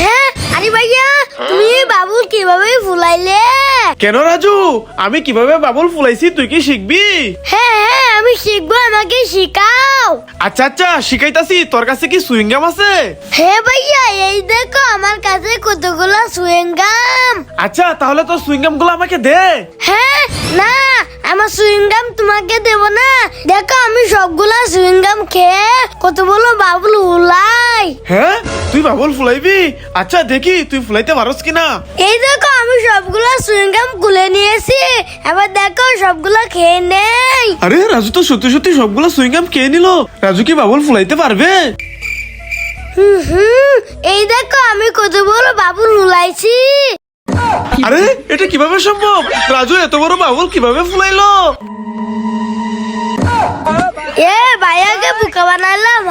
হ্যাঁ আরে ভাইয়া তুমি বাবুল কীভাবে ফুলাইলে? কেন রাজু? আমি কীভাবে বাবুল ফুলাইছি তুই কি শিখবি? হ্যাঁ হ্যাঁ আমি শিখব আমাকে শিখাও। আচ্ছা আচ্ছা শিখাইতাছি তোর কাছে কি সুইংগাম আছে? হ্যাঁ ভাইয়া এই দেখো আমার কাছে কতগুলো সুয়েঙ্গাম আচ্ছা তাহলে তোর সুইংগামগুলো আমাকে দে। হ্যাঁ না আমার সুইংগাম তোমাকে দেব না। দেখো আমি সবগুলা সুইংগাম খেয়ে কত বলো বাবুল হ্যাঁ তুই বাবুল ফুলাইবি? আচ্ছা দেখি তুই ফুলাইতে পারস কিনা? এই দেখো আমি সবগুলা সুইংগাম খুলে নিয়েছি। এবার দেখো সবগুলো খেয়ে নেই। আরে রাজু তো সত্যি সত্যি সবগুলো সুইংগাম কে নিল। রাজু কি বাবুল ফুলাইতে পারবে? হুম এই দেখো আমি কত বড় বাবুল উলাইছি আরে এটা কীভাবে সম্ভব? রাজু এত বড় বাবুল কীভাবে ফুলাইলো? এ ভাইয়াকে বুকা বানালাম